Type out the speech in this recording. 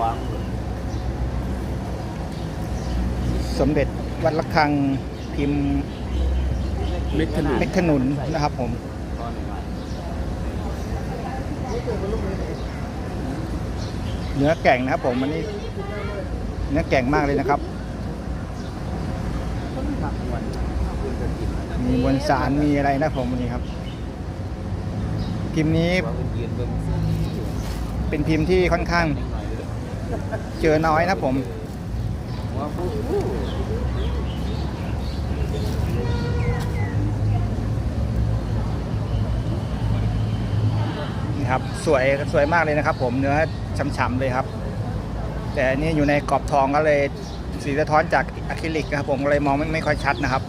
วง สมเด็จวัดระฆังพิมพ์เม็ดขนุนเม็ดขนุนนะครับผมเนื้อแก่งนะครับผมอันนี้เนื้อแก่งมากเลยนะครับมีมวลสารมีอะไรนะผมวันนี้ครับ พิมพ์นี้ว่าเป็นยืนเบิ่งเป็นพิมพ์ที่ค่อนข้างนิดหน่อย เจอน้อยนะผมนี่ครับสวยสวยมากเลยนะครับ ผมเนื้อฉ่ำๆเลยครับ แต่อันนี้อยู่ในกรอบทองก็เลยสีสะท้อนจากอะคริลิกนะครับ ผมเลยมองไม่ไม่ค่อยชัดนะครับ